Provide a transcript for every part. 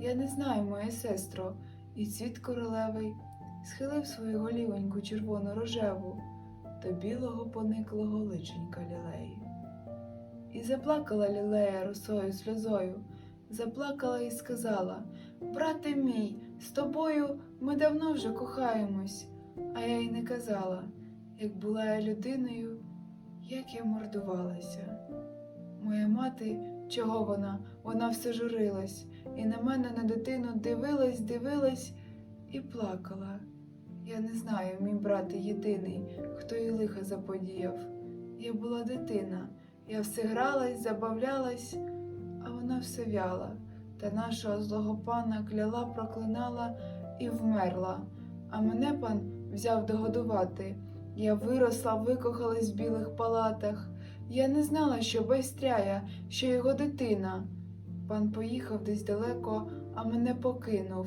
Я не знаю, моя сестро, і цвіт королевий схилив свою голівоньку червоно рожеву до білого пониклого личенька лілеї. І заплакала лілея росою сльозою, заплакала і сказала: Брате мій, з тобою ми давно вже кохаємось, а я й не казала, як була я людиною, як я мордувалася. Моя мати, чого вона? Вона все журилась, і на мене на дитину дивилась, дивилась і плакала. Я не знаю, мій брат єдиний, хто їй лиха заподіяв. Я була дитина, я все гралась, забавлялась, а вона все вяла, та нашого злого пана кляла, проклинала і вмерла. А мене пан взяв догодувати. Я виросла, викохалась в білих палатах. Я не знала, що байстряя, що його дитина. Пан поїхав десь далеко, а мене покинув.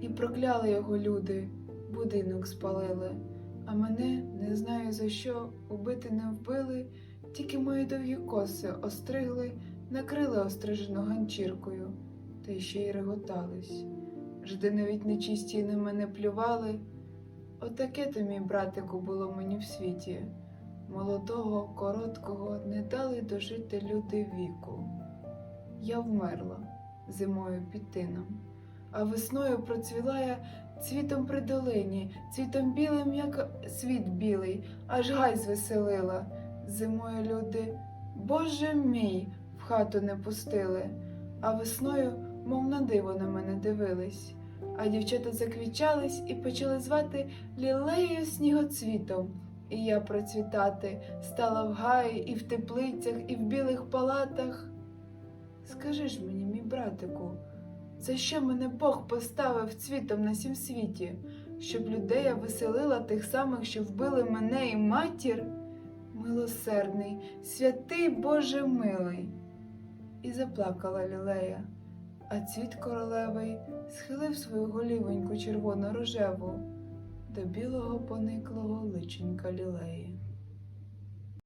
І прокляли його люди, будинок спалили, а мене, не знаю за що, убити не вбили, тільки мої довгі коси остригли, накрили острижену ганчіркою, та й ще й реготались. Жди навіть нечисті на мене плювали. Отаке то, мій братику, було мені в світі. Молодого, короткого не дали дожити люди віку. Я вмерла зимою під тином, а весною процвіла я цвітом при долині, цвітом білим, як світ білий, аж гай звеселила. Зимою люди, Боже мій, в хату не пустили, а весною, мов на диво на мене дивились. А дівчата заквічались і почали звати лілеєю снігоцвітом. І я процвітати стала в гаї і в теплицях, і в білих палатах. Скажи ж мені, мій братику, за що мене Бог поставив цвітом на сім світі, щоб людей я веселила тих самих, що вбили мене і матір? Милосердний, святий Боже милий. І заплакала лілея, а цвіт королевий схилив свою голівоньку червоно рожеву до білого пониклого личенька лілеї.